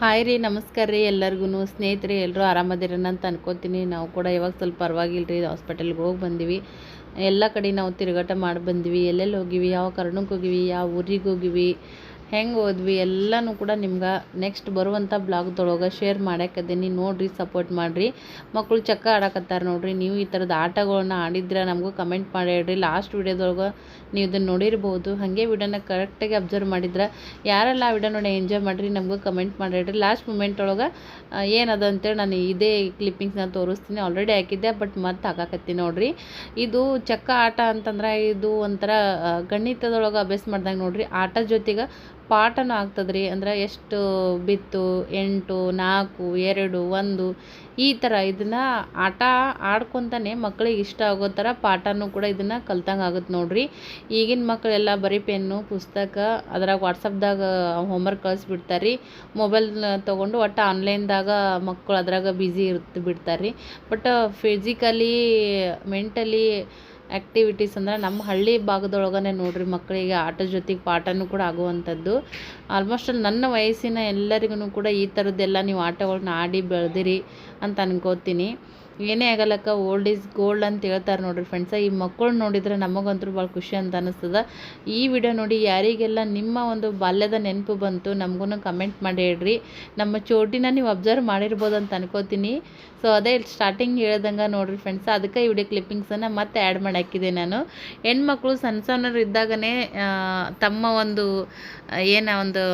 Hi ರೀ, ನಮಸ್ಕಾರ ರೀ ಎಲ್ಲರಿಗೂ ಸ್ನೇಹಿತರೆ ಎಲ್ಲರೂ ಆರಾಮದಿರೋಣ ಅಂತ ಅನ್ಕೋತೀನಿ. ನಾವು ಕೂಡ ಇವಾಗ ಸ್ವಲ್ಪ ಪರವಾಗಿಲ್ಲ ರೀ ಹಾಸ್ಪಿಟಲ್ಗೆ ಹೋಗಿ ಬಂದೀವಿ. ಎಲ್ಲ ಕಡೆ ನಾವು ತಿರುಗಾಟ ಮಾಡಿ ಬಂದ್ವಿ. ಎಲ್ಲೆಲ್ಲಿ ಹೋಗಿವಿ? ಯಾವ ಕಾರಣಕ್ಕೆ ಹೋಗಿವಿ? ಯಾವ ಊರಿಗೆ ಹೋಗಿವಿ? ಹೆಂಗೆ ಹೋದ್ವಿ, ಎಲ್ಲನೂ ಕೂಡ ನಿಮ್ಗೆ ನೆಕ್ಸ್ಟ್ ಬರುವಂಥ ಬ್ಲಾಗ್ದೊಳಗೆ ಶೇರ್ ಮಾಡಾಕದೀನಿ ನೋಡಿರಿ ಸಪೋರ್ಟ್ ಮಾಡಿರಿ. ಮಕ್ಕಳು ಚಕ್ಕ ಆಡಕತ್ತಾರೆ ನೋಡ್ರಿ. ನೀವು ಈ ಥರದ ಆಟಗಳನ್ನ ಆಡಿದ್ರೆ ನಮಗೂ ಕಮೆಂಟ್ ಮಾಡಿ ಹೇಳ್ರಿ. ಲಾಸ್ಟ್ ವಿಡಿಯೋದೊಳಗೆ ನೀವು ಇದನ್ನು ನೋಡಿರ್ಬೋದು. ಹಾಗೆ ವಿಡಿಯೋನ ಕರೆಕ್ಟಾಗಿ ಅಬ್ಸರ್ವ್ ಮಾಡಿದ್ರೆ ಯಾರೆಲ್ಲ ಆ ವಿಡಿಯೋ ನೋಡಿ ಎಂಜಾಯ್ ಮಾಡಿರಿ ನಮಗೂ ಕಮೆಂಟ್ ಮಾಡಿ ಹೇಳ್ರಿ. ಲಾಸ್ಟ್ ಮೂಮೆಂಟ್ ಒಳಗೆ ಏನದ ಅಂತೇಳಿ ನಾನು ಇದೇ ಕ್ಲಿಪ್ಪಿಂಗ್ಸ್ನ ತೋರಿಸ್ತೀನಿ. ಆಲ್ರೆಡಿ ಹಾಕಿದ್ದೆ ಬಟ್ ಮತ್ತೆ ಹಾಕಾಕತ್ತೀನಿ ನೋಡಿರಿ. ಇದು ಚಕ್ಕ ಆಟ ಅಂತಂದ್ರೆ ಇದು ಒಂಥರ ಗಣಿತದೊಳಗೆ ಅಭ್ಯಾಸ ಮಾಡ್ದಂಗೆ ನೋಡ್ರಿ. ಆಟ ಜೊತೆಗೆ ಪಾಠನೂ ಆಗ್ತದ್ರಿ ಅಂದ್ರೆ ಎಷ್ಟು ಬಿತ್ತು, ಎಂಟು, ನಾಲ್ಕು, ಎರಡು, ಒಂದು, ಈ ಥರ ಇದನ್ನು ಆಟ ಆಡ್ಕೊತಾನೆ ಮಕ್ಳಿಗೆ ಇಷ್ಟ ಆಗೋ ಥರ ಪಾಠನೂ ಕೂಡ ಇದನ್ನು ಕಲ್ತಂಗೆ ಆಗುತ್ತೆ ನೋಡ್ರಿ. ಈಗಿನ ಮಕ್ಕಳೆಲ್ಲ ಬರೀ ಪೆನ್ನು, ಪುಸ್ತಕ, ಅದ್ರಾಗ ವಾಟ್ಸಪ್ದಾಗ ಹೋಮ್ವರ್ಕ್ ಕಳಿಸ್ಬಿಡ್ತಾರೆ ರೀ ಮೊಬೈಲ್ ತೊಗೊಂಡು ಒಟ್ಟು ಆನ್ಲೈನ್ದಾಗ ಮಕ್ಕಳು ಅದ್ರಾಗ ಬ್ಯುಸಿ ಇರ್ತ ಬಿಡ್ತಾರೆ ರೀ ಬಟ್, ಫಿಸಿಕಲಿ, ಮೆಂಟಲಿ ಆ್ಯಕ್ಟಿವಿಟೀಸ್ ಅಂದ್ರೆ ನಮ್ಮ ಹಳ್ಳಿ ಭಾಗದೊಳಗನೆ ನೋಡಿರಿ ಮಕ್ಕಳಿಗೆ ಆಟದ ಜೊತೆಗೆ ಪಾಠನೂ ಕೂಡ ಆಗುವಂಥದ್ದು. ಆಲ್ಮೋಸ್ಟ್ ನನ್ನ ವಯಸ್ಸಿನ ಎಲ್ಲರಿಗೂ ಕೂಡ ಈ ಥರದ್ದೆಲ್ಲ ನೀವು ಆಟಗಳನ್ನ ಆಡಿ ಬೆಳೆದಿರಿ ಅಂತ ಅನ್ಕೋತೀನಿ. ಏನೇ ಆಗಲ್ಲಕ್ಕ ಓಲ್ಡ್ ಈಸ್ ಗೋಲ್ಡ್ ಅಂತ ಹೇಳ್ತಾರೆ ನೋಡ್ರಿ ಫ್ರೆಂಡ್ಸ ಈ ಮಕ್ಕಳು ನೋಡಿದ್ರೆ ನಮಗಂತೂ ಭಾಳ ಖುಷಿ ಅಂತ ಅನಿಸ್ತದ. ಈ ವಿಡಿಯೋ ನೋಡಿ ಯಾರಿಗೆಲ್ಲ ನಿಮ್ಮ ಒಂದು ಬಾಲ್ಯದ ನೆನಪು ಬಂತು ನಮಗೂ ಕಮೆಂಟ್ ಮಾಡಿ ಹೇಳ್ರಿ. ನಮ್ಮ ಚೋಟಿನ ನೀವು ಅಬ್ಸರ್ವ್ ಮಾಡಿರ್ಬೋದು ಅಂತ ಅನ್ಕೋತೀನಿ. ಸೊ ಅದೇ ಸ್ಟಾರ್ಟಿಂಗ್ ಹೇಳ್ದಂಗೆ ನೋಡ್ರಿ ಫ್ರೆಂಡ್ಸ್ ಅದಕ್ಕೆ ಈ ವಿಡಿಯೋ ಕ್ಲಿಪ್ಪಿಂಗ್ಸನ್ನು ಮತ್ತೆ ಆ್ಯಡ್ ಮಾಡಿ ಹಾಕಿದೆ ನಾನು. ಹೆಣ್ಮಕ್ಳು ಸಣ್ಣ ಸಣ್ಣರು ಇದ್ದಾಗನೇ ತಮ್ಮ ಒಂದು, ಏನೋ ಏನ ಒಂದು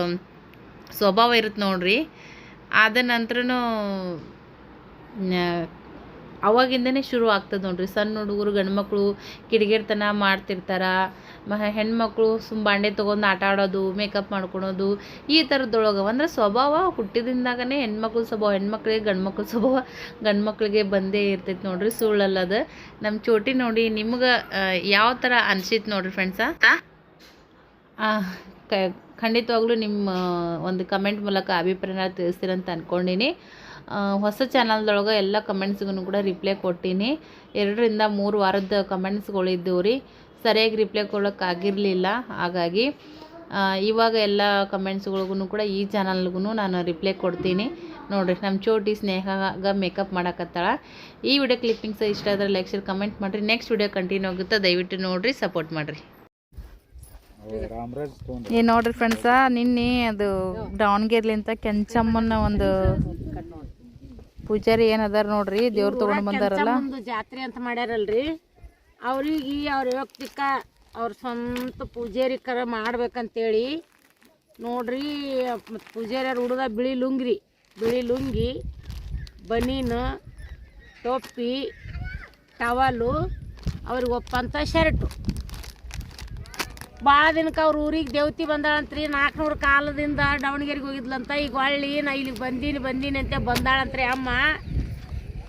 ಸ್ವಭಾವ ಇರುತ್ತೆ ನೋಡ್ರಿ. ಆದ ನಂತರನೂ ಅವಾಗಿಂದನೇ ಶುರು ಆಗ್ತದೆ ನೋಡ್ರಿ. ಸಣ್ಣ ಹುಡುಗರು ಗಂಡ್ಮಕ್ಳು ಕಿಡಿಗೇರ್ತನ ಮಾಡ್ತಿರ್ತಾರ. ಮ, ಹೆಣ್ಮಕ್ಳು ಸುಮ್ ಬಾಂಡೆ ತೊಗೊಂಡು ಆಟ ಆಡೋದು ಮೇಕಪ್ ಮಾಡ್ಕೊಳೋದು, ಈ ಥರದೊಳಗೆ ಅಂದರೆ ಸ್ವಭಾವ ಹುಟ್ಟಿದಿಂದಾಗನೇ ಹೆಣ್ಮಕ್ಳು ಸ್ವಭಾವ, ಹೆಣ್ಮಕ್ಳಿಗೆ ಗಂಡ್ಮಕ್ಳು ಸ್ವಭಾವ ಗಂಡ್ಮಕ್ಳಿಗೆ ಬಂದೇ ಇರ್ತೈತೆ ನೋಡ್ರಿ ಸುಳ್ಳಲ್ಲದ ನಮ್ಮ ಚೋಟಿ ನೋಡಿ ನಿಮ್ಗೆ ಯಾವ ಥರ ಅನ್ಸಿತ್ತು ನೋಡ್ರಿ ಫ್ರೆಂಡ್ಸ ಖಂಡಿತವಾಗ್ಲೂ ನಿಮ್ಮ ಒಂದು ಕಮೆಂಟ್ ಮೂಲಕ ಅಭಿಪ್ರಾಯನ ತಿಳಿಸ್ತೀರಂತ ಅಂದ್ಕೊಂಡಿನಿ ಹೊಸ ಚಾನಲ್ದೊಳಗೆ ಎಲ್ಲ ಕಮೆಂಟ್ಸ್ಗೂ ಕೂಡ ರಿಪ್ಲೈ ಕೊಟ್ಟೀನಿ. ಎರಡರಿಂದ ಮೂರು ವಾರದ ಕಮೆಂಟ್ಸ್ಗಳು ಇದ್ದವು ರೀ. ಸರಿಯಾಗಿ ರಿಪ್ಲೈ ಕೊಡೋಕ್ಕಾಗಿರಲಿಲ್ಲ ಹಾಗಾಗಿ ಇವಾಗ ಎಲ್ಲ ಕಮೆಂಟ್ಸ್ಗಳಿಗೂ ಕೂಡ ಈ ಚಾನಲ್ಗೂ ನಾನು ರಿಪ್ಲೈ ಕೊಡ್ತೀನಿ. ನೋಡಿರಿ ನಮ್ಮ ಚೋಟಿ ಸ್ನೇಹಾಗ ಮೇಕಪ್ ಮಾಡಕತ್ತಾಳ. ಈ ವಿಡಿಯೋ ಕ್ಲಿಪ್ಪಿಂಗ್ಸ್ ಇಷ್ಟ ಆದರೆ ಲೈಕ್ ಶೇರ್ ಕಮೆಂಟ್ ಮಾಡಿರಿ. ನೆಕ್ಸ್ಟ್ ವಿಡಿಯೋ ಕಂಟಿನ್ಯೂ ಆಗುತ್ತೆ. ದಯವಿಟ್ಟು ನೋಡಿರಿ ಸಪೋರ್ಟ್ ಮಾಡಿರಿ. ಏನು ನೋಡ್ರಿ ಫ್ರೆಂಡ್ಸ ನಿನ್ನೆ ಅದು ದಾವಣಗೆರೆಲಿಂತ ಕೆಂಚಮ್ಮನ ಒಂದು ಪೂಜಾರಿ ಏನದಾರ ನೋಡ್ರಿ? ದೇವ್ರ ತಗೊಂಡ್ ಬಂದಾರಲ್ಲ? ಒಂದು ಜಾತ್ರೆ ಅಂತ ಮಾಡ್ಯಾರಲ್ರಿ. ಅವ್ರಿಗೆ ಅವ್ರ ವ್ಯಕ್ತಿಕ ಅವ್ರ ಸ್ವಂತ ಪೂಜಾರಿಕರ ಮಾಡ್ಬೇಕಂತೇಳಿ ನೋಡ್ರಿ ಪೂಜಾರಿ ಪೂಜಾರಿಯವ್ರು ಹುಡುಗ ಬಿಳಿ ಲುಂಗ್ರಿ. ಬಿಳಿ ಲುಂಗಿ ಬನೀನು ಟೊಪ್ಪಿ ಟವಲು ಅವ್ರಿಗೆ ಒಪ್ಪಂತ ಶರ್ಟು. ಭಾಳ ದಿನಕ್ಕೆ ಅವ್ರ ಊರಿಗೆ ದೇವತಿ ಬಂದಾಳಂತ್ರಿ. ನಾಲ್ಕುನೂರು ಕಾಲದಿಂದ ದಾವಣಗೆರೆಗೆ ಹೋಗಿದ್ಲಂತ. ಈಗ ಹೊಳ್ಳಿ ನಾ ಇಲ್ಲಿಗೆ ಬಂದೀನಿ ಬಂದೀನಿ ಅಂತ ಬಂದಾಳಂತ್ರಿ ಅಮ್ಮ.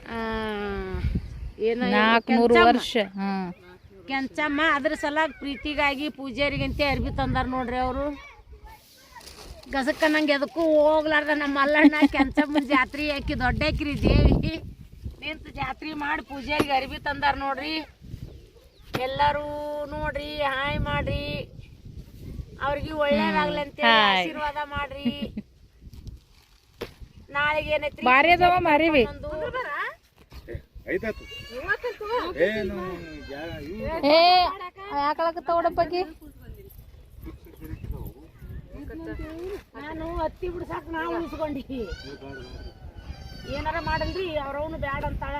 ಆ, ಏನು ನಾಲ್ಕುನೂರು. ವರ್ಷ ಕೆಂಚಮ್ಮ ಅದ್ರ ಸಲ ಪ್ರೀತಿಗಾಗಿ ಪೂಜಾರಿಗಂತೆ ಅರ್ಬಿ ತಂದಾರ ನೋಡ್ರಿ ಅವರು. ಗಸಕ್ಕ ನಂಗೆ ಎದಕ್ಕೂ ಹೋಗ್ಲಾರ್ದ ನಮ್ಮ ಮಲ್ಲಣ್ಣ ಕೆಂಚಮ್ಮನ ಜಾತ್ರೆ. ಹಾಕಿ ದೊಡ್ಡ ಹಾಕಿರಿ ದೇವಿ. ನಿಂತು ಜಾತ್ರೆ ಮಾಡಿ ಪೂಜಾರಿಗೆ ಅರ್ಬಿ ತಂದಾರ ನೋಡ್ರಿ. ಎಲ್ಲರೂ ನೋಡ್ರಿ ಹಾಯ್ ಮಾಡ್ರಿ. ಅವ್ರಿಗೆ ಒಳ್ಳೇದಾಗ್ಲಿ ಅಂತ ಆಶೀರ್ವಾದ ಮಾಡ್ರಿ. ನಾಳೆಗೆ ಏನೈತ್ರಿ? ಬಾರಿ ಅದಾವ ಮಾರಿವಿ ಏ ನಾನು ಹತ್ತಿ ಬಿಡ್ಸಾಕ ನಾವು ಉಳಿಸ್ಕೊಂಡಿ. ಏನಾರ ಮಾಡಲ್ರಿ ಅವ್ರವನು ಬ್ಯಾಡ ಅಂತಾಳ.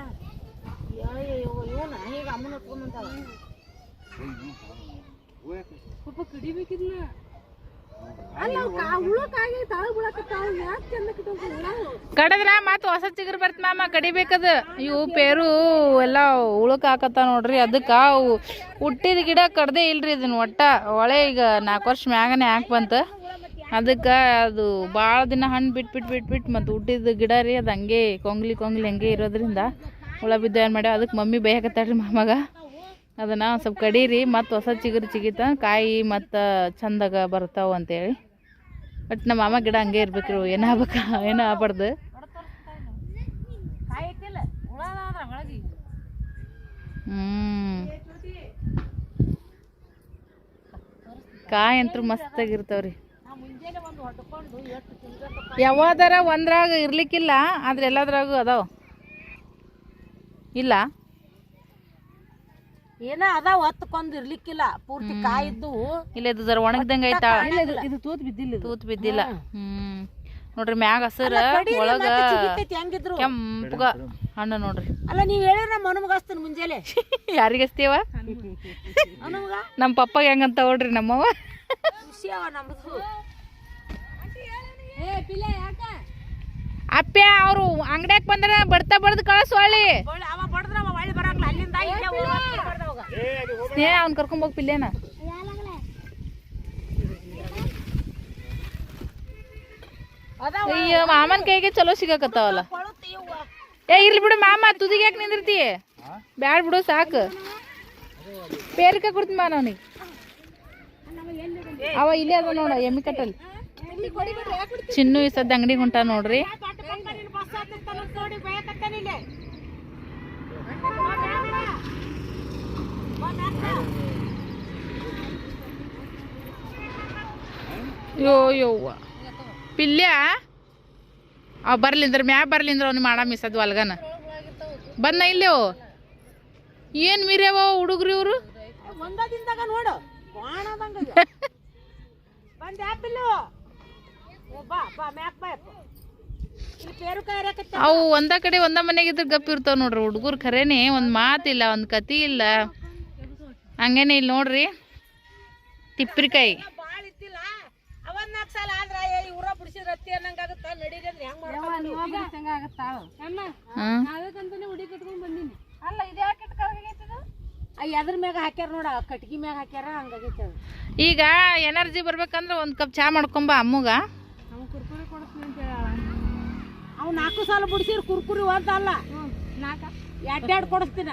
ಕಡದ್ರ ಮತ್ ಹೊಸ ಚಿಗುರು ಬರ್ತ ಮಾಮ ಕಡಿಬೇಕದ ಇವು ಪೇರು ಎಲ್ಲ ಉಳಕ್ ಹಾಕತ್ತ ನೋಡ್ರಿ, ಅದಕ್ಕ ಹುಟ್ಟಿದ ಗಿಡ ಕಡ್ದೇ ಇಲ್ರಿ ಇದನ್ನ ಒಟ್ಟ. ಒಳೆ ಈಗ ನಾಲ್ಕು ವರ್ಷ ಮ್ಯಾಗನೆ ಹಾಕ್ ಬಂತ. ಅದಕ್ಕ ಅದು ಭಾಳ ದಿನ ಹಣ್ಣು ಬಿಟ್ಟು ಬಿಟ್ಟು ಬಿಟ್ಟು ಬಿಟ್ಟು ಮತ್ತು ಹುಟ್ಟಿದ ಗಿಡ ರೀ, ಅದು ಹಂಗೆ ಕೊಂಗ್ಲಿ ಕೊಂಗ್ಲಿ ಹಂಗೆ ಇರೋದ್ರಿಂದ. ಹುಳ ಬಿದ್ದು ಏನು ಮಾಡ್ಯಾವ? ಅದಕ್ಕೆ ಮಮ್ಮಿ ಬೇಯಕತ್ತಾಳ್ರಿ ಮಾಮಗ. ಅದನ್ನು ಸ್ವಲ್ಪ ಕಡೀರಿ, ಮತ್ತು ಹೊಸ ಚಿಗುರು ಚಿಗಿತ, ಕಾಯಿ ಮತ್ತು ಚಂದಾಗ ಬರ್ತಾವ ಅಂತೇಳಿ. ಬಟ್ ನಮ್ಮ ಮಾಮ ಗಿಡ ಹಂಗೆ ಇರ್ಬೇಕ್ರಿ ಏನಾಗ್ಬೇಕ ಏನೋ ಆಗ್ಬಾರ್ದು. ಕಾಯಿ ಅಂತ ಮಸ್ತಾಗಿರ್ತಾವ್ರಿ ಯಾವ್ದಾರ ಒಂದ್ರಾಗ ಇರ್ಲಿಕ್ಕಿಲ್ಲ, ಆದ್ರೆ ಎಲ್ಲದ್ರಾಗೂ ಅದಾವ. ಇಲ್ಲ. ಏನ ಅದಾವ ಹೊತ್ಕೊಂಡ್ ಇರ್ಲಿಕ್ಕಿಲ್ಲ ಪೂರ್ತಿ ಕಾಯಿದ್ದು ಇಲ್ಲ ಇದು ಜರ ಒಣಗ್ದಂಗ ಐತಾ ಇದು ತೂತ್ ಬಿದ್ದಿಲ್ಲ ತೂತ್ ಬಿದ್ದಿಲ್ಲ. ಹ್ಮ್. ನೋಡ್ರಿ ಮ್ಯಾಗ ಹಸರ ಒಳಗ ಹೆಂಗಿದ್ರು. ಕೆಂಪುಗ. ಹಣ್ಣು ನೋಡ್ರಿ. ಅಲ್ಲ ನೀವ್ ಹೇಳಿರ ನಮ್ಮ ಮನಮಗ ಮುಂಜಾನೆ. ಯಾರಿಗಸ್ತೀವ ಹಸ್ತೀವ ನಮ್ಮ ಪಪ್ಪ ಹೆಂಗಂತ ನೋಡ್ರಿ ನಮ್ಮವ್ವ. ಖುಷಿ ಅವ ನಮ್ದು. ಏ ಪಿಲೆ ಯಾಕ? ಅಪ್ಪ್ಯ ಅವರು ಅಂಗಡಿಯಾಗ ಬಂದ್ರ ಬಡ್ತಾ ಬಡ್ದು ಕಳಸು ಹೊಳ್ಳಿ. ಸ್ನೇಹ, ಅವ್ನ್ ಕರ್ಕೊಂಡ್ ಹೋಗ್ ಪಿಲ್ಲೇನ? ಅಯ್ಯೋ, ಮಾಮನ್ ಕೈಗೆ ಚಲೋ ಸಿಗಕತ್ತಾವಲ್ಲ. ಏ, ಇರ್ಲಿ ಬಿಡು ಮಾಮ, ತುದಿಗೆ ಯಾಕೆ ನಿಂದಿರ್ತಿ? ಬ್ಯಾಡ್ ಬಿಡು, ಸಾಕು. ಪೇರಿಕ ಕೊಡ್ತೀನಿ ಬಾ ಅವನಿಗೆ. ಅವ ಇಲ್ಲೇ ಅದ ನೋಡ, ಎಮ್ಮಿ ಕಟ್ಟಲ್ ಚಿನ್ನು ಈ ಸದ್ದ ಅಂಗಡಿಗೆ ಹೊಂಟ ನೋಡ್ರಿ. ಯೋ ಯೋ ಯವ್ವ ಪಿಲ್ಯ ಅವ್ ಬರ್ಲಿಂದ್ರ ಮ್ಯಾ ಬರ್ಲಿಂದ್ರ ಅವ್ನು ಮಾಡ ಮಿಸದ್ ಅಲ್ಗನ ಬಂದ ಇಲ್ಲೇವು ಏನ್ ಮೀರ್ಯಾವ ಹುಡುಗ್ರಿ ಇವ್ರು? ಒಂದ ದಿನದಾಗ ನೋಡು ಅವು ಒಂದ ಕಡೆ ಒಂದ ಮನೆಗೆ ಇದ್ರ ಗಪ್ ಇರ್ತಾವ ನೋಡ್ರಿ ಹುಡುಗರು ಖರೇನೆ ಒಂದ್ ಮಾತಿಲ್ಲ ಒಂದ್ ಕತಿ ಇಲ್ಲ. ಹಂಗೇನೆ ಇಲ್ಲಿ ನೋಡ್ರಿ ತಿಪ್ಪರಿಕಾಯಿ ಈಗ ಎನರ್ಜಿ ಬರ್ಬೇಕಂದ್ರ ಒಂದ್ ಕಪ್ ಚಾ ಮಾಡ್ಕೊಂಬ ಅಮ್ಮಗ. ಅವ್ ನಾಲ್ಕು ಸಾಲ ಬಿಡಿಸಿರ್ ಕುರ್ಕುರಿ ಅಂತ ಅಲ್ಲ. ಎರಡೆರಡು ಕೊಡಿಸ್ತೀನಿ.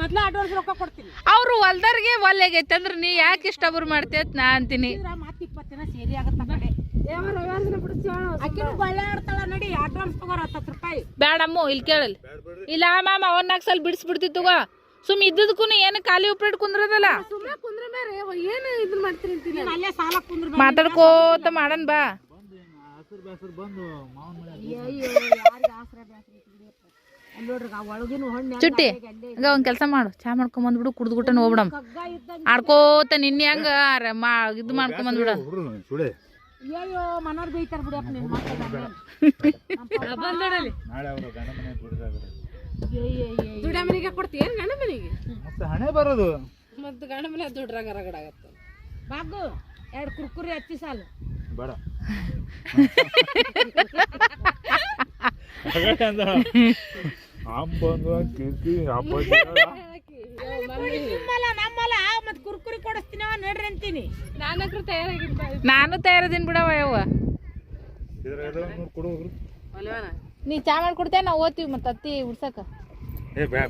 ಮೊದ್ಲ ಅಡ್ವಾನ್ಸ್ ರೊಕ್ಕ ಕೊಡ್ತೀನಿ. ಅವ್ರು ಹೊಲ್ದರ್ಗೆ ಒಲ್ಲೆಗೈತೆ ಅಂದ್ರೆ ನೀ ಯಾಕೆ ಇಷ್ಟ ಅವ್ರು ಮಾಡ್ತೇ ಅಂತ ನಾ ಅಂತೀನಿ. ಮತ್ತೆ ಇಪ್ಪತ್ತು ದಿನ ಸೇರಿ ಆಗತ್ತ ಕಡೆ. ಆಕಿನೂ ಬಳ್ಳೆ ಆಡ್ತಾಳ ನಡಿ ಅಡ್ವಾನ್ಸ್ ತಗೋರ ಹತ್ತು ರೂಪಾಯಿ. ಇಲ್ಲಿ ಕೇಳಲ್. ಇಲ್ಲ ಮಾಮ ಅವನ್ ನಾಲ್ಕು ಸಲ ಬಿಡಿಸ್ಬಿಡ್ತಿ ತಗೋ. ಸುಮ್ ಇದ್ದದಕ್ಕೂ ಏನು ಖಾಲಿ ಉಪ್ಪಿಟ್ಟು ಕುಂದ್ರದಲ್ಲ. ಏನು ಇದನ್ನ ಮಾಡ್ತೀರಿ ಅಂತೀನಿ ಅಲ್ಲೇ ಸಾಲ ಕುಂದ್ರ ಮಾತಾಡ್ಕೋತ ಮಾಡನ್ ಬಾ. ಹಸಿರು ಬೇಸರ ಬಂದು ಮಾವನ ಮನೆ ಅಯ್ಯೋ ಯಾರಿಗೆ ಆಸರ ಬ್ಯಾಸ್ರ ಅಲ್ಲಿ ನೋಡ್ರಿ ಆ ಒಳಗಿನ ಹಣ್ಣು ಚುಟ್ಟಿ ಹಂಗ ಒಂದ್ ಕೆಲಸ ಮಾಡು. ಚಾ ಮಾಡ್ಕೊಂಡ್ ಬಂದ್ಬಿಡು ಕುಡ್ದು ಹೋಗ್ಬಿಡಮ್. ಕಗ್ಗ ಇದ್ದಂಗ ಆಡ್ಕೋತ ನಿನ್ನೆ ಹಂಗ ಮಾ ಇದು ಮಾಡ್ಕೊಂಡ್ ಬಂದ್ಬಿಡ ಸುಳೆ ಅಯ್ಯೋ ಮನೋರ್ ಬೈತಾರ ಬಿಡಪ್ಪ ನಿನ್ ಮಕ್ಕಳು ನಾಳೆ ಅವರು ಗಂಡ ಮನೆ ದುಡಿದಾಗ ದುಡ್ಡ ಮನೆಗೆ ಕೊಡ್ತೀಯ ಮನೆಗೆ ಮತ್ತೆ ಹಣೆ ಬರೋದು ಮತ್ತೆ ಗಂಡ ಮನೆ ದುಡ್ರಾಗ ರಗಡ ಆಗತ್ತ ಬಾಗು ಎರಡು ಕುರ್ಕುರಿ ಹತ್ತಿ ಸಾಲು. ಬೇಡ. ಅಂಬಂದು ಕಿರ್ಕಿ ಅಪ್ಪಾಜಿ ನಿಮ್ಮಲ್ಲ ನಮ್ಮಲ್ಲ. ಮತ್ತೆ ಕುರ್ಕುರಿ ಕೊಡಿಸ್ತೀನಿ ಅವ ನಡ್ರಿ ಅಂತೀನಿ. ನಾನಕ್ರು ತಯಾರಾಗಿರ್ತಾರೆ ನಾನು ತಯಾರದೀನಿ ಬಿಡವ ಯವ್ವ. ನೀ ಚಾ ಮಾಡ್ಕೊಡ್ತೇ ನಾವು ಓದ್ತೀವಿ ಮತ್ತೆ ಅತ್ತಿ ಉಡ್ಸಕ.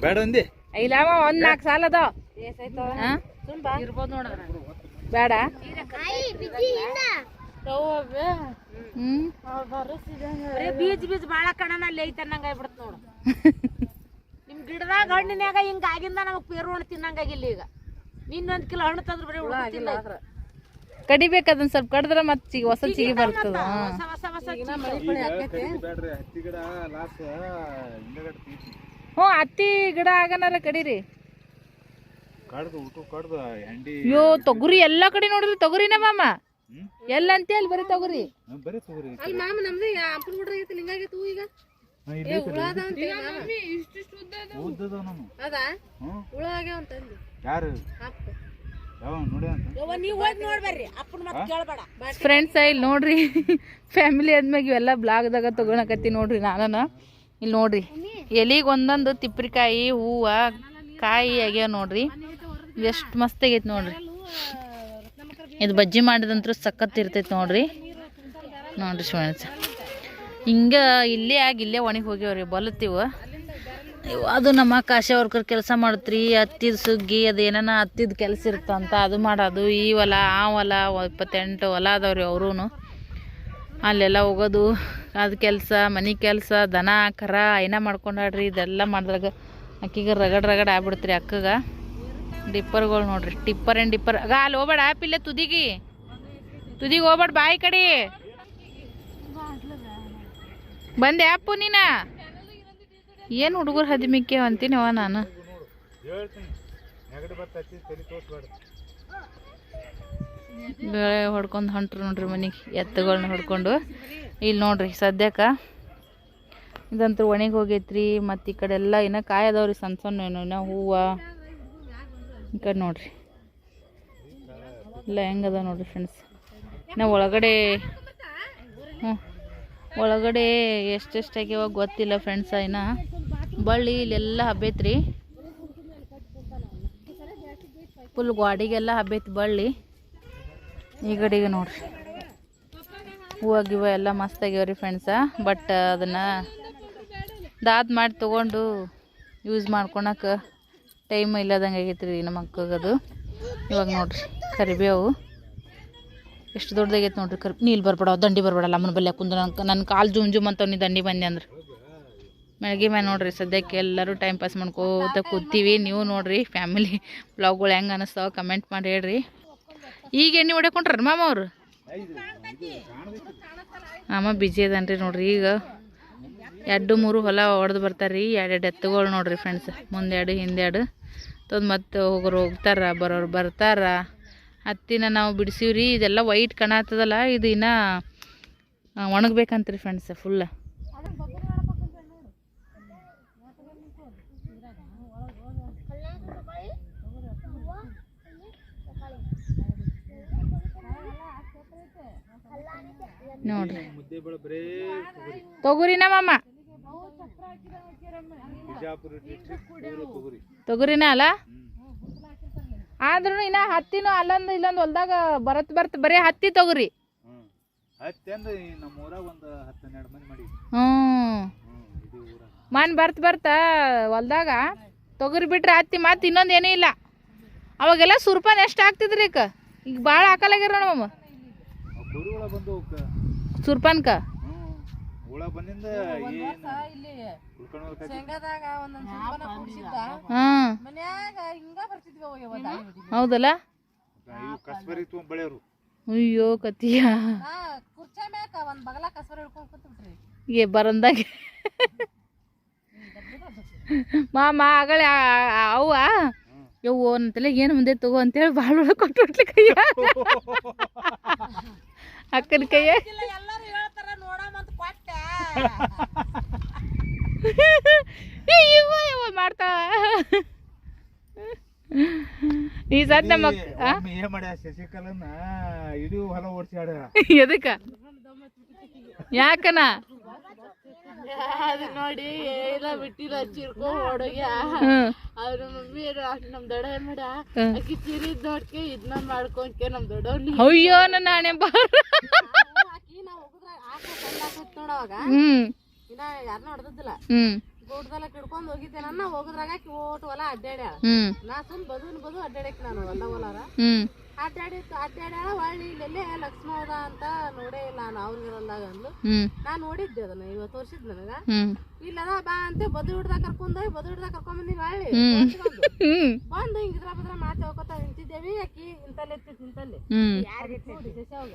ಬೇಡ ಅಂದಿ. ಇಲ್ಲವ ಒಂದ್ ನಾಲ್ಕು ಸಾಲ ಅದಾವ ಇರ್ಬೋದು ನೋಡ ಬೇಡ. ಬೀಜ ಬೀಜ ಬಾಳ ಕಣನ ಅಲ್ಲಿ ಐತೆ ಅನ್ನಂಗ ಆಗ್ಬಿಡ್ತ ನೋಡು. ನಿಮ್ ಗಿಡದಾಗ ಹಣ್ಣಿನ್ಯಾಗ ಹಿಂಗ ಆಗಿಂದ ನಮಗ್ ಪೇರು ಹಣ್ಣು ತಿನ್ನಂಗಾಗಿಲ್ಲ ಈಗ. ಇನ್ನೊಂದ್ ಕಿಲೋ ಹಣ್ಣು ತಂದ್ರೆ ಬರೀ ಉಳ್ದಿಲ್ಲ ಇದು. ಕಡಿಬೇಕು ಅದನ್ನ ಸ್ವಲ್ಪ ಕಡದ್ರ ಮತ್ತೆ ಚಿಗಿ ಹೊಸ ಚಿಗಿ. ಬರ್ತದ ಹ್ಞೂ ಹತ್ತಿ ಗಿಡ ಆಗನಾರ ಕಡೀರಿ ಕಡ್ದು ಊಟ ಕಡ್ದು ಎಂಡಿ ಅಯ್ಯೋ ತೊಗರಿ ಎಲ್ಲಾ ಕಡೆ ನೋಡಿದ್ರೆ ತೊಗರಿನ ಮಾಮ? ಎಲ್ಲ ಅಂತ ಹೇಳಿ ಬರೀ ತೊಗರಿ. ಅಲ್ಲಿ ಅಂತ? ಫ್ರೆಂಡ್ಸ್ ಇಲ್ಲಿ ನೋಡ್ರಿ. ಫ್ಯಾಮಿಲಿ ಆದ್ಮ್ಯಾಗ ಇವೆಲ್ಲ ಬ್ಲಾಗ್ದಾಗ ತಗೊಳಕತ್ತಿ ನೋಡ್ರಿ ನಾನು ಇಲ್ಲಿ ನೋಡ್ರಿ. ಎಲಿಗೆ ಒಂದೊಂದು ತಿಪ್ರಿಕಾಯಿ ಹೂವ ಕಾಯಿ ಆಗ್ಯಾವ ನೋಡ್ರಿ. ಎಷ್ಟು ಮಸ್ತ್ ಆಗೈತೆ ನೋಡ್ರಿ ಇದು ಬಜ್ಜಿ ಮಾಡಿದಂತರ ಸಖತ್ ಇರ್ತೈತೆ ನೋಡ್ರಿ. ನೋಡ್ರಿ ಫ್ರೆಂಡ್ಸ್ ಹಿಂಗೆ ಇಲ್ಲೇ ಆಗಿ ಇಲ್ಲೇ ಒಣಗಿ ಹೋಗ್ಯವ್ರಿ ಬಲತ್ತೀವ. ಇವ್ ಅದು ನಮ್ಮ ಕಾಶ ವರ್ಕರ್ ಕೆಲಸ ಮಾಡತ್ರಿ ಹತ್ತಿದ ಸುಗ್ಗಿ ಅದು ಏನಾನ ಹತ್ತಿದ ಕೆಲಸ ಇರ್ತಂತ ಅದು ಮಾಡೋದು ಈ ಹೊಲ ಆ ಹೊಲ ಇಪ್ಪತ್ತೆಂಟು ಹೊಲ ಅದಾವ್ರಿ ಅವ್ರೂ ಅಲ್ಲೆಲ್ಲ ಹೋಗೋದು ಅದು ಕೆಲಸ ಮನೆ ಕೆಲಸ ದನ ಕರ ಏನ ಮಾಡ್ಕೊಂಡಾಡ್ರಿ ಇದೆಲ್ಲ ಮಾಡಿದ್ರಾಗ ಅಕ್ಕಿಗೆ ರಗಡ್ ರಗಡ್ ಆಗ್ಬಿಡ್ತ್ರಿ ಅಕ್ಕಗ. ಡಿಪ್ಪರ್ಗಳು ನೋಡ್ರಿ ಟಿಪ್ಪರ್ ಆ್ಯಂಡ್ ಡಿಪ್ಪರ್? ಆಗ ಅಲ್ಲಿ ಹೋಗ್ಬೇಡ ಆ್ಯಪ್ ಇಲ್ಲೇ ತುದಿಗಿ. ತುದಿಗೆ ಹೋಗ್ಬೇಡ ಬಾಯಿ ಕಡಿ. ಬಂದೆ ಆ್ಯಪು ನೀನ? ಏನು ಹುಡುಗರು ಹದಿಮಿಕ್ಕೆ ಅವ ನಾನು. ಬೆಳೆ ಹೊಡ್ಕೊಂಡು ಹೊಂಟ್ರು ನೋಡ್ರಿ ಮನೆಗೆ ಎತ್ತುಗಳನ್ನ ಹೊಡ್ಕೊಂಡು. ಇಲ್ಲಿ ನೋಡ್ರಿ ಸದ್ಯಕ್ಕೆ. ಇದಂತೂ ಒಣಗಿ ಹೋಗೈತ್ರಿ ಮತ್ತು ಈ ಕಡೆ ಎಲ್ಲ ಇನ್ನೂ ಕಾಯಿ ಅದಾವ್ರಿ ಸಣ್ಣ ಸಣ್ಣ ಏನೋ ಇನ್ನೂ ಹೂವು. ಈ ಕಡೆ ನೋಡ್ರಿ. ಇಲ್ಲ ಹೆಂಗದ ನೋಡ್ರಿ ಫ್ರೆಂಡ್ಸ್ ನಾವು ಒಳಗಡೆ ಹ್ಞೂ ಒಳಗಡೆ ಎಷ್ಟೆಷ್ಟು ಆಗ್ಯಾವ ಗೊತ್ತಿಲ್ಲ ಫ್ರೆಂಡ್ಸ ಇನ್ನು. ಬಳ್ಳಿ ಇಲ್ಲೆಲ್ಲ ಹಬ್ಬೈತ್ರಿ. ಫುಲ್ ಗಾಡಿಗೆಲ್ಲ ಹಬ್ಬೈತಿ ಬಳ್ಳಿ. ಈ ಕಡೆಗೆ ನೋಡ್ರಿ. ಹೂವು ಗಿವ ಎಲ್ಲ ಮಸ್ತ್ ಆಗ್ಯಾವ್ರಿ ಫ್ರೆಂಡ್ಸ ಬಟ್ ಅದನ್ನು ದಾದ್ ಮಾಡಿ ತೊಗೊಂಡು ಯೂಸ್ ಮಾಡ್ಕೊಳಕ್ಕೆ ಟೈಮ್ ಇಲ್ಲದಂಗೆ ಆಗೈತೆ ರೀ ನಮ್ಮ ಅಕ್ಕಗದು ಇವಾಗ ನೋಡ್ರಿ, ಕರಿಬೇವು. ಎಷ್ಟು ದೊಡ್ಡದಾಗೈತೆ ನೋಡ್ರಿ ಕರಿ, ನೀಲ್ ಬರ್ಬೇಡ, ದಂಡಿ ಬರ್ಬೇಡ ಅಮ್ಮನ ಬಲ್ಲೆ ಕುಂದು ನನ್ನ ಕಾಲು ಜುಮ್ ಜುಮ್ ಅಂತ ನೀ ದಂಡಿ ಬಂದೆ ಅಂದ್ರೆ. ಬೆಳಗ್ಗೆ ಮೇಲೆ ನೋಡ್ರಿ ಸದ್ಯಕ್ಕೆ ಎಲ್ಲರೂ ಟೈಮ್ ಪಾಸ್ ಮಾಡ್ಕೋತ ಕೂತೀವಿ. ನೀವು ನೋಡ್ರಿ ಫ್ಯಾಮಿಲಿ ಬ್ಲಾಗ್ಗಳು ಹೆಂಗೆ ಅನ್ನಿಸ್ತಾವ ಕಮೆಂಟ್ ಮಾಡಿ ಹೇಳ್ರಿ. ಈಗ ಎಣ್ಣೆ ಹೊಡ್ಯಾಕೊಂಡ್ರಿ ಮಾಮ ಅವರು? ಆಮ ಬಿಜಿ ಅದನ್ರಿ ನೋಡ್ರಿ ಈಗ. ಎರಡು ಮೂರು ಹೊಲ ಹೊಡೆದು ಬರ್ತಾರೆ ರೀ ಎರಡು ಎತ್ತುಗಳು ನೋಡ್ರಿ ಫ್ರೆಂಡ್ಸ್ ಮುಂದೆ ಎರಡು, ಹಿಂದೆ ಎರಡು. ತಂದು ಮತ್ತೆ ಹೋಗೋರು ಹೋಗ್ತಾರ, ಬರೋರು ಬರ್ತಾರ. ಹತ್ತಿನ ನಾವು ಬಿಡಿಸಿವ್ರಿ, ಇದೆಲ್ಲ ವೈಟ್ ಕಾಣತ್ತದಲ್ಲ ಇದು ಇನ್ನ ಒಣಗಬೇಕಂತ್ರಿ ಫ್ರೆಂಡ್ಸ್ ಫುಲ್ ನೋಡ್ರಿ. ತೊಗುರಿನ ಮಾಮ? ತೊಗುರಿನ ಅಲ್ಲ? ಆದ್ರೂ ಇನ್ನ ಹತ್ತಿನೂ ಅಲ್ಲೊಂದು ಇಲ್ಲೊಂದು ಹೊಲ್ದಾಗ ಬರತ್ ಬರ್ತ್ ಬರೀ ಹತ್ತಿ ತೊಗರಿ. ಊರಾಗ ಮನ್ ಬರ್ತ್ ಬರ್ತ ಹೊಲ್ದಾಗ. ತೊಗರಿ ಬಿಟ್ರೆ ಹತ್ತಿ ಮತ್ತೆ ಇನ್ನೊಂದು ಏನೂ ಇಲ್ಲ. ಅವಾಗೆಲ್ಲ ಸುರ್ಪಾನ್ ಎಷ್ಟು ಆಗ್ತಿದ್ರಿ ಈಗ? ಈಗ ಭಾಳ ಹಾಕಲಾಗ್ಯಾರ ಅವಕ್ಕ ಸುರ್ಪಾನ್ಕ? ಹುಳ ಬಂದಿಂದ ಏನು ಉಳ್ಕೊಂಡ್ ಶೇಂಗಾದಾಗ ಒಂದೊಂದು ಸುಬ್ಬನ ಕೂಡ್ಸಿದ್ದ. ಹಾಂ ಮನ್ಯಾಗ ಹಿಂಗ ಬರ್ತಿದ್ವಿ ಅವಾಗ ಹೌದಲ್ಲ? ಇವು ಕಸ್ಬರಿ ತೊಗೊಂಡ್ ಬೆಳೆಯೋರು. ಅಯ್ಯೋ ಕತಿಯ ನಾ ಕುರ್ಚೆ ಮ್ಯಾಕ ಒಂದ್ ಬಗಲ ಕಸರ ಹಿಡ್ಕೊಂಡ್ ಕೂತ್ ಬಿಟ್ರಿ ಏ ಬರಂದಾಗ. ಮಾಮ ಆಗಳೇ ಅವ್ವ. ಯವ್ವ ನನ್ನ ತಲೆಗೆ ಏನು ಮುಂದೆ ತಗೋ ಅಂತೇಳಿ ಭಾಳ ಒಳಗೆ ಕೊಟ್ಟು ಕೈಯ ಅಕ್ಕನ ಕೈಯ ಮಾಡ್ತಾಳ. ಈ ಸದ್ ನಮ್ಮ ಅಕ್ಕ- ಆ? ಒಮ್ಮೆ ಏನ್ ಮಾಡ್ಯ ಶಶಿಕಲನ್ನ ಇಡೀ ಹೊಲ ಓಡಿಸ್ಯಾಡ ಎದಕ್ಕ? ಯಾಕನ? ಅದು ನೋಡಿ ಎಲ್ಲ ಬಿಟ್ಟಿಲ್ಲ ಚಿರ್ಕೊ ಅವ್ರ ಮಮ್ಮಿ ನಮ್. ಅಕ್ಕಿ ಚಿರಿದ್ ನೋಡ್ಕೆ ಇದನ್ನ ಮಾಡ್ಕೊಂಡ್ಕೆ ನಮ್ ದೊಡ್ಡವ್ನಿ ಅಯ್ಯೋ ನನ್ನ ಹಣೆ ಬಾರ ಹ್ಮ್. ಹ್ಮ್. ಗೋಡ್ದಲ್ಲ ಕಿಡ್ಕೊಂಡ್ ಹೋಗಿದ್ದೆ ನನ್ನ ಹೋಗುದ್ರಾಗ ಆಕಿ ಓಟ್ ಹೊಲ ಅಡ್ಡಾಡ್ಯಾಳ. ಹ್ಮ್. ನಾ ಸುಮ್ ಬದುನ್ ಬದು ಅಡ್ಡಾಡಕ್ ನಾನು ಹೊಲ ಹೊಲಾರ. ಹ್ಮ್. ಅಡ್ಡಾಡಿ ಅಡ್ಡಾಡ್ಯಾಳ ಹೊಳ್ಳಿ ಇಲ್ಲೆಲ್ಲೇ ಲಕ್ಷ್ಮವ್ವ ಅಂತ ನೋಡೇ ಇಲ್ಲ ನಾನು ಅವ್ರಿಗಿರಲ್ದಾಗ ಅಂದ್ಲು. ಹ್ಮ್. ನಾ ನೋಡಿದ್ದೆ ಅದನ್ನ ಇವತ್ತು ತೋರ್ಸಿದ್ ನನಗ. ಹ್ಮ್. ಇಲ್ಲದ ಬಾ ಅಂತ ಬದು ಹಿಡ್ದಾಗ ಕರ್ಕೊಂಡ್ ಹೋಗಿ ಬದು ಹಿಡ್ದಾಗ ಕರ್ಕೊಂಡ್ ಬಂದಿ ಹೊಳ್ಳಿ ಹ್ಮ್. ತೋರ್ಸ್ಕೊಂಡು. ಹ್ಮ್. ಬಂದು ಹಿಂಗ್ ಇದ್ರ ಬದ್ರ ಮಾತೆ ಹೋಗ್ಕೊತ ನಿಂತಿದ್ದೇವಿ ಆಕಿ ಇಂತಲ್ಲಿ ಎತ್ತಿತ್ತು ಇಂತಲ್ಲಿ ಶಶಾವ್ಗ.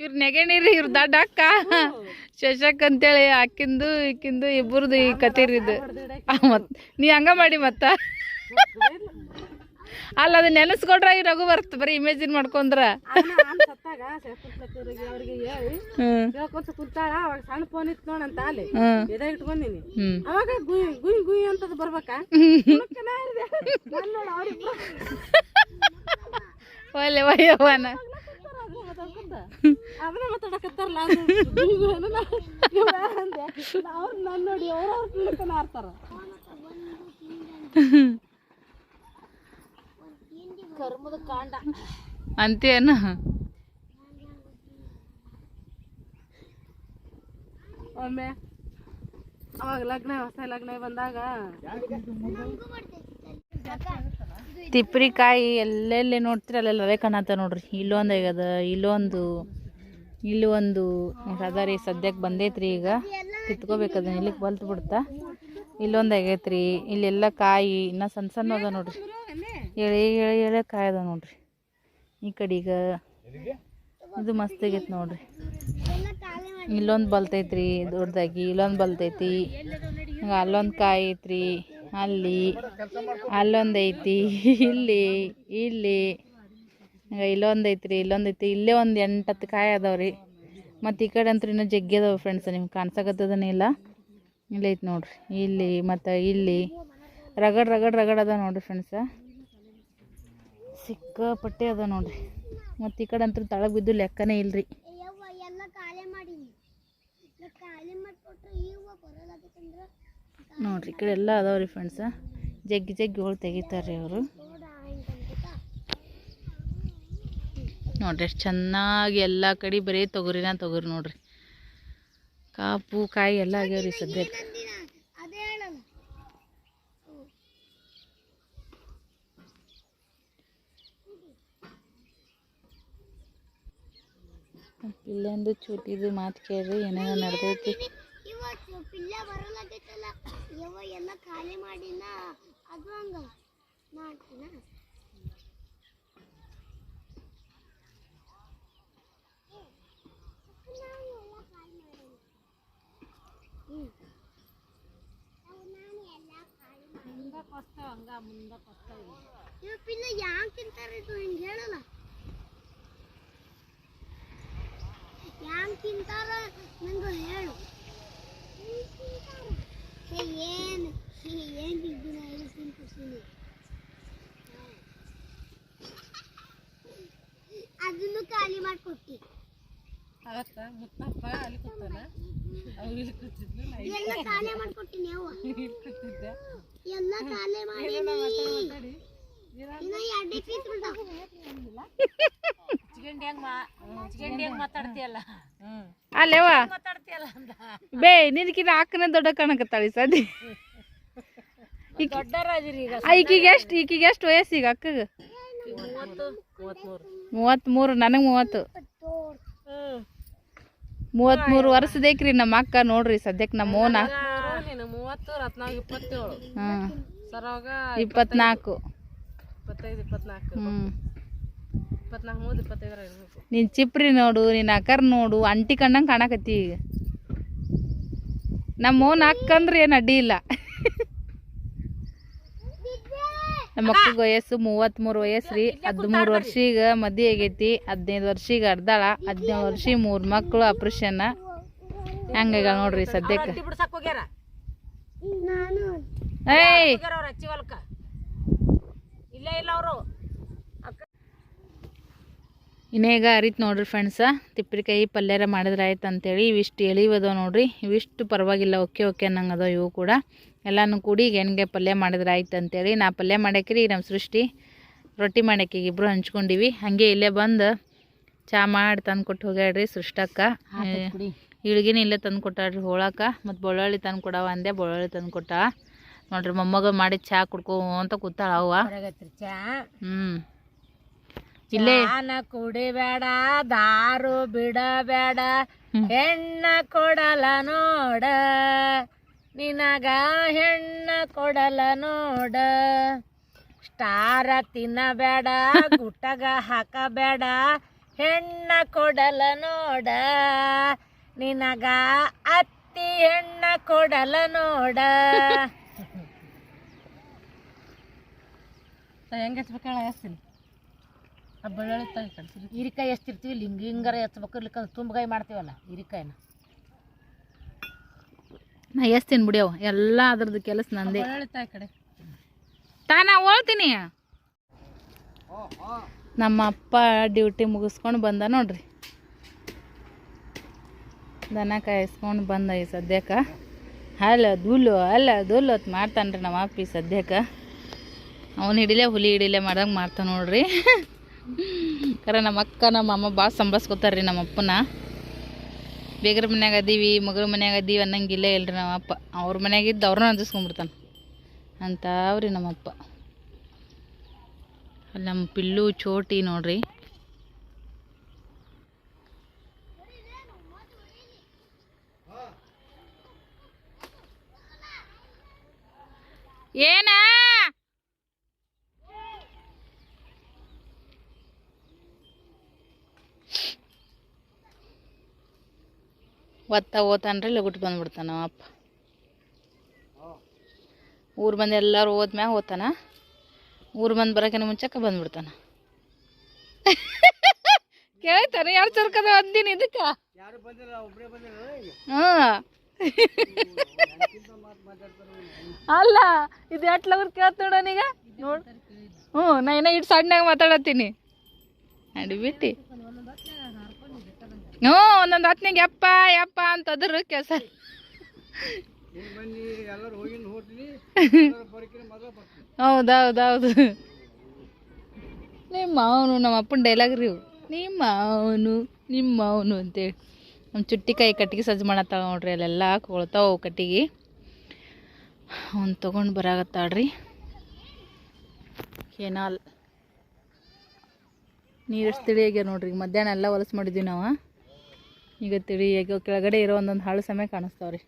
ಇವ್ರ ನೆಗೆಣಿರಿ, ಇವ್ರ ದಡ್ಡ ಅಕ್ಕ. ಶಶಕ್ ಅಂತೇಳಿ ಅಕ್ಕಿಂದು, ಇಕ್ಕಿಂದು, ಇಬ್ಬರದು ಈ ಕತೀರಿದ್ದು ಮತ್ ನೀ ಹಂಗ ಮಾಡಿ ಮತ್ತ. ಅಲ್ಲ ಅದು ನೆನೆಸ್ಕೊಂಡ್ರ ಈ ರಘು ಬರ್ತ ಬರೀ ಇಮೇಜಿನ್ ಮಾಡ್ಕೊಂಡ್ರ. ಸಣ್ಣ ಫೋನ್ ಇತ್ತು ನೋಡಂತ ಅಲ್ಲಿ ಇಟ್ಕೊಂಡಿನಿ. ಅವಾಗ ಗುಯ್ ಗುಯ್ ಗುಯ್ ಅಂತದ್ ಬರ್ಬೇಕಾ? ಒಲೆ ವಯ್ಯವನ ಅದನ್ನ ಮಾತಾಡ್ಕೊಂತ. ಅದನ್ನ ಮಾತಾಡಕತ್ತಾರಲ್ಲ ಅವ್ರು ನನ್ನ ನೋಡಿ ಅವ್ರವ್ರ ಆಡ್ತಾರ? ಕರ್ಮದ ಕಾಂಡ. ಅಂತೇನು ಒಮ್ಮೆ ಅವಾಗ ಲಗ್ನ ಹೊಸ ಲಗ್ನ ಬಂದಾಗ ತಿಪ್ರಿಕಾಯಿ ಎಲ್ಲೆಲ್ಲಿ ನೋಡ್ತೀರಿ? ಅಲ್ಲೆಲ್ಲ ಅದೇ ಕಾಣತ್ತ ನೋಡ್ರಿ ಇಲ್ಲೊಂದು ಆಗ್ಯದ ಇಲ್ಲೊಂದು ಇಲ್ಲಿ ಒಂದು ಅದ ರೀ. ಸದ್ಯಕ್ಕೆ ಬಂದೈತ್ರಿ ಈಗ. ಕಿತ್ಕೋಬೇಕದ ಇಲ್ಲಿಗೆ ಬಲ್ತು ಬಿಡ್ತಾ. ಇಲ್ಲೊಂದು ಆಗೈತ್ರಿ. ಇಲ್ಲೆಲ್ಲ ಕಾಯಿ ಇನ್ನ ಸಣ್ಣ ಸಣ್ಣ ಅದ ನೋಡ್ರಿ. ಎಳೆ ಎಳೆ ಎಳೆ ಕಾಯ್ದ ನೋಡ್ರಿ. ಈ ಕಡೆಗ ಇದು ಮಸ್ತ್ ಆಗೈತೆ ನೋಡ್ರಿ. ಇಲ್ಲೊಂದು ಬಲ್ತೈತ್ರಿ ದೊಡ್ಡದಾಗಿ ಇಲ್ಲೊಂದು ಬಲ್ತೈತಿ. ಹಂಗ ಅಲ್ಲೊಂದು ಕಾಯಿ ಐತ್ರಿ ಅಲ್ಲಿ ಅಲ್ಲೊಂದು ಐತಿ. ಇಲ್ಲಿ ಇಲ್ಲಿ. ಹಂಗ ಇಲ್ಲೊಂದು ಐತ್ರಿ ಇಲ್ಲೊಂದು ಐತಿ. ಇಲ್ಲೇ ಒಂದು ಎಂಟು ಹತ್ತು ಕಾಯಿ ಅದಾವ್ರಿ ಮತ್ತು ಈ ಕಡೆ ಅಂತೂ ಇನ್ನೂ ಜಗ್ಗಿ ಅದಾವೆ ಫ್ರೆಂಡ್ಸ್ ನಿಮ್ಗೆ ಕಾಣ್ಸಕತ್ತದನೇ ಇಲ್ಲ? ಇಲ್ಲೈತೆ ಐತಿ ನೋಡ್ರಿ. ಇಲ್ಲಿ ಮತ್ತು ಇಲ್ಲಿ. ರಗಡ್ ರಗಡ್ ರಗಡ್ ಅದ ನೋಡ್ರಿ ಫ್ರೆಂಡ್ಸ ಸಿಕ್ಕಾಪಟ್ಟೆ ಅದ ನೋಡ್ರಿ. ಮತ್ತು ಈ ಕಡೆ ಅಂತೂ ತಳಗೆ ಬಿದ್ದು ಲೆಕ್ಕನೇ ಇಲ್ರಿ. ನೋಡ್ರಿ ಈ ಕಡೆ ಎಲ್ಲ ಅದಾವ್ರಿ ಫ್ರೆಂಡ್ಸ ಜಗ್ಗಿ ಜಗ್ಗಿ ಹೋಳು ತೆಗಿತಾರೆ ಅವರು. ನೋಡ್ರಿ ಎಷ್ಟು ಚೆನ್ನಾಗಿ ಎಲ್ಲ ಕಡೆ ಬರೀ ತೊಗರಿನ ತೊಗರಿ ನೋಡ್ರಿ. ಕಾಪು ಕಾಯಿ ಎಲ್ಲ ಆಗ್ಯಾವ್ರಿ ಸದ್ಯಕ್ಕೆ ಇಲ್ಲೊಂದು ಚೂಟಿದು ಮಾತು ಕೇಳ್ರಿ ಏನೇನೋ ನಡೆದೈತಿ. ಇವತ್ತು ಪಿಲ್ಲ ಬರಲಾಗೈತಲ್ಲ ಯವ್ವ ಎಲ್ಲ ಖಾಲಿ ಮಾಡಿನ ಅದು ಹಂಗ. ಮಾಡ್ತೀನ? ಇವ ಪಿಲ್ಲ ಯಾಕೆ ತಿಂತಾರೆ ಇದು ಹಿಂಗೆ ಹೇಳಲ್ಲ. ಯಾಕೆ ತಿಂತಾರ ನಂಗೆ ಹೇಳು ಏನು ಏನು ತಿಂತೀನಿ ಹೇಳಿ ತಿಂತೀನಿ ಅದನ್ನು ಖಾಲಿ ಮಾಡಿಕೊಟ್ಟಿ ಅವತ್ತ ಮುತ್ತಪ್ಪ ಅಲ್ಲಿ ಕೂತಾನ ಅವ್ರು ಇಲ್ಲಿ ಕೂತಿದ್ಲು ಎಲ್ಲ ಖಾಲಿ ಮಾಡಿಕೊಟ್ಟಿನಿ ಇಲ್ಲಿ ಎಲ್ಲ ಖಾಲಿ ಮಾಡೀನಿ ಅಲ್ಲೇವ ಬೇ ನಿನಕಿನ ಅಕ್ಕನ ದೊಡ್ಡ ಕಣಕತ್ತಾಳಿ ಸದಿ ಈಕಿಗೆ ಎಷ್ಟು ಈಕಿಗೆ ಎಷ್ಟು ವಯಸ್ಸು ಈಗ ಅಕ್ಕಗೆ ಮೂವತ್ಮೂರು. ಮೂವತ್ತ್ಮೂರು ನನಗೆ ಮೂವತ್ತು. ಮೂವತ್ಮೂರು ವರ್ಷದೇಕ್ರಿ ನಮ್ಮ ಅಕ್ಕ ನೋಡ್ರಿ ಸದ್ಯಕ್ಕೆ ನಮ್ಮ ಓನ. ಇಪ್ಪತ್ನಾಲ್ಕು. ಇಪ್ಪತ್ತೈದು ಇಪ್ಪತ್ನಾಲ್ಕು. ಹ್ಞೂ ಇಪ್ಪತ್ನಾಲ್ಕು ಮೂವತ್ತು ಇಪ್ಪತ್ತೈದರ ಇರ್ಬೇಕು. ನಿನ್ನ ಚಿಪ್ರಿ ನೋಡು ನಿನ್ನ ಅಕ್ಕರ್ ನೋಡು ಅಂಟಿ ಕಣ್ಣಂಗೆ ಕಾಣಕತ್ತಿ ಈಗ. ನಮ್ಮ ಓನ್ ಅಕ್ಕ ಅಂದ್ರೆ ಏನು ಅಡ್ಡಿ ಇಲ್ಲ. ನಮ್ಮ ಅಕ್ಕಗೆ ವಯಸ್ಸು ಮೂವತ್ತ್ಮೂರು ವಯಸ್ಸು ರೀ. ಹದಿಮೂರು ವರ್ಷ ಈಗ ಮದುವೆ ಆಗೈತಿ ಹದಿನೈದು ವರ್ಷಿಗೆ ಈಗ ಅರ್ಧಾಳ ಹದಿನೇಳು ವರ್ಷ ಮೂರು ಮಕ್ಕಳು ಆಪ್ರೇಷನ್ ಹಂಗಾಗ ನೋಡ್ರಿ ಸದ್ಯಕ್ಕೆ. ನಾನು. ಏಯ್ ಹೋಗ್ಯಾರ ಅವ್ರ ಹಚ್ಚಿ ಹೊಲ್ಕ ಇಲ್ಲೇ ಇಲ್ಲ ಅವರು. ಇನ್ನೇಗ ಅರಿತ್ ನೋಡ್ರಿ ಫ್ರೆಂಡ್ಸ ತಿಪ್ಪಿರಿಕಾಯಿ ಪಲ್ಯರ ಮಾಡಿದ್ರೆ ಆಯ್ತು ಅಂತೇಳಿ ಇವಿಷ್ಟು ಎಳಿವದವ ನೋಡ್ರಿ. ಇವಿಷ್ಟು ಪರವಾಗಿಲ್ಲ ಓಕೆ ಓಕೆ ಅನ್ನಂಗೆ ಅದಾವ ಇವು ಕೂಡ. ಎಲ್ಲನೂ ಕೂಡಿ ಈಗ ಹೆಣ್ಗೆ ಪಲ್ಯ ಮಾಡಿದ್ರೆ ಆಯ್ತು ಅಂತೇಳಿ ನಾ ಪಲ್ಯ ಮಾಡಾಕ್ರಿ ನಮ್ಮ ಸೃಷ್ಟಿ. ರೊಟ್ಟಿ ಮಾಡಕ್ಕೆ ಈಗ ಇಬ್ರು ಹಂಚ್ಕೊಂಡಿವಿ. ಹಾಗೆ ಇಲ್ಲೇ ಬಂದು ಚಾ ಮಾಡಿ ತಂದು ಕೊಟ್ಟು ಹೋಗ್ಯಾಡ್ರಿ ಸೃಷ್ಟಕ್ಕ. ಇಳ್ಗಿನ ಇಲ್ಲೇ ತಂದು ಕೊಟ್ಟಾಡ್ರಿ ಹೋಳಾಕ ಮತ್ತು ಬೊಳ್ಳೊಳ್ಳಿ ತಂದು ಕೊಡವ ಅಂದೆ ಬೊಳ್ಳೊಳ್ಳಿ ತಂದು ಕೊಟ್ಟ. ನೋಡ್ರಿ ಮೊಮ್ಮಗ ಮಾಡಿ ಚಾ ಕುಡ್ಕೋ ಅಂತ ಕೂತಾಳ ಅವ್ವ. ಚಾ? ಹ್ಞೂ ಇಲ್ಲೇ ಕುಡಿಬೇಡ ದಾರು ಬಿಡಬೇಡ ಹೆಣ್ಣ ಕೊಡಲ ನೋಡ ನಿನಗ ಹೆಣ್ಣ ಕೊಡಲ ನೋಡ. ಸ್ಟಾರ ತಿನ್ನಬೇಡ ಗುಟ್ಟಗ ಹಾಕಬೇಡ ಹೆಣ್ಣ ಕೊಡಲ ನೋಡ. ನಿನಗ ಅತ್ತಿ ಹೆಣ್ಣ ಕೊಡಲ ನೋಡ. ಹೆಂಗೆ ಹಚ್ಬೇಕಲ್ಲ ಹಚ್ತೀನಿ ಆ ಬೆಳ್ಳುಳ್ಳಿ ತಾಯಿ ಕಳಿಸಿ ಹೀರಿಕಾಯಿ ಎಷ್ಟಿರ್ತೀವಿ ಇಲ್ಲಿ ಹಿಂಗೆ ಹಿಂಗಾರ ಇರ್ಲಿಕ್ಕೆ ತುಂಬಗಾಯಿ ಮಾಡ್ತೀವಲ್ಲ ಹೀರಿಕಾಯಿನ. ನಾ ಎಸ್ತೀನಿ ಬಿಡಿಯವ ಎಲ್ಲ ಅದ್ರದ್ದು ಕೆಲಸ ನಂದೇ. ಬೆಳ್ಳುಳ್ಳಿ ತಾಯಿ ಕಡೆ. ತಾನ ಹೋಳ್ತೀನಿ. ನಮ್ಮ ಅಪ್ಪ ಡ್ಯೂಟಿ ಮುಗಿಸ್ಕೊಂಡು ಬಂದ ನೋಡ್ರಿ. ದನ ಕಾಯಿಸ್ಕೊಂಡು ಬಂದ ಈ ಸದ್ಯಕ್ಕೆ. ಅಲ್ಲ ದುಲ್ಲು ಅಲ್ಲ ದುಲ್ಲು ಹೊತ್ತು ಮಾಡ್ತಾನೆ ರೀ ನಮ್ಮ ಅಪ್ಪಿ ಸದ್ಯಕ್ಕೆ. ಅವನು ಹಿಡಿಲೆ, ಹುಲಿ ಹಿಡಿಲೆ ಮಾಡ್ದಂಗೆ ಮಾಡ್ತಾನೆ ನೋಡ್ರಿ. ಕರೆ ನಮ್ಮ ಅಕ್ಕ, ನಮ್ಮ ಅಮ್ಮ ಭಾಳ ಸಂಭಾಳಿಸ್ಕೊತಾರೆ ರೀ ನಮ್ಮ ಅಪ್ಪನ. ಬೇಗರ ಮನ್ಯಾಗ ಅದೀವಿ ಮಗಳ ಮನ್ಯಾಗ ಅದೀವಿ ಅನ್ನಂಗಿಲ್ಲ ಇಲ್ರಿ ನಮ್ಮ ಅಪ್ಪ. ಅವ್ರ ಮನ್ಯಾಗ ಇದ್ದು ಅವ್ರನ್ನ ಅಂಜಿಸ್ಕೊಂಡ್ಬಿಡ್ತಾನೆ ಅಂತಾವ್ರಿ ನಮ್ಮಪ್ಪ ಅಲ್ಲಿ ನಮ್ಮ ಪಿಲ್ಲು ಚೋಟಿ ನೋಡ್ರಿ. ಏನ? ಒತ್ತ ರೀ ಲಗುಟ್ ಬಂದ್ಬಿಡ್ತಾನ ಅಪ್ಪ. ಊರು ಬಂದು ಎಲ್ಲರೂ ಹೋದ್ಮ್ಯಾಗ ಓದ್ತಾನ. ಊರು ಬಂದು ಬರೋಕಿನ ಮುಂಚೆಕ ಬಂದ್ಬಿಡ್ತಾನ. ಕೇಳ್ತಾರ ಯಾರು ಚರ್ಕದ ಅಂದಿನ ಇದಕ್ಕೆ? ಹ್ಞೂ ಅಲ್ಲ ಇದು ಎಟ್ ಲಗುರ್ ಕೇಳ್ತ ನೋಡೋನೀಗ ನೋಡ್. ಹ್ಞೂ ನಾ ಇನ್ನ ಇಟ್ಟು ಸಣ್ಣಾಗ ಮಾತಾಡತ್ತೀನಿ. ನಡಿಬಿಟ್ಟು ಹ್ಞೂ ಒಂದೊಂದು ಹೊತ್ನಾಗ ಯಪ್ಪ ಯಪ್ಪ ಅಂತ ಅದ್ರ ಕೆಲಸ ಹೌದೌದೌದು. ನಿಮ್ಮ ಅವನು ನಮ್ಮ ಅಪ್ಪನ ಡೈಲಾಗ್ ರೀ ನಿಮ್ಮ ಅವನು ನಿಮ್ಮ ಅವನು ಅಂತೇಳಿ. ನಮ್ಮ ಚುಟ್ಟಿಕಾಯಿ ಕಟ್ಟಿಗೆ ಸಜ್ಜು ಮಾಡತ್ತಾಳ ನೋಡ್ರಿ ಅಲ್ಲೆಲ್ಲ ಕೊಳ್ತಾವ ಕಟ್ಟಿಗೆ. ಅವ್ನು ತೊಗೊಂಡು ಬರಾಗತ್ತಾಳ್ರಿ ಕೆನಾಲ್. ನೀರು ಎಷ್ಟು ತಿಳಿ ಆಗ್ಯಾವ ನೋಡ್ರಿ ಮಧ್ಯಾಹ್ನ ಎಲ್ಲ ಹೊಲಸು ಮಾಡಿದ್ವಿ ನಾವು. ಈಗ ತಿಳಿ ಕೆಳಗಡೆ ಇರೋ ಒಂದೊಂದು ಹಾಳು ಸಮಯ ಕಾಣಿಸ್ತಾವ್ರಿ.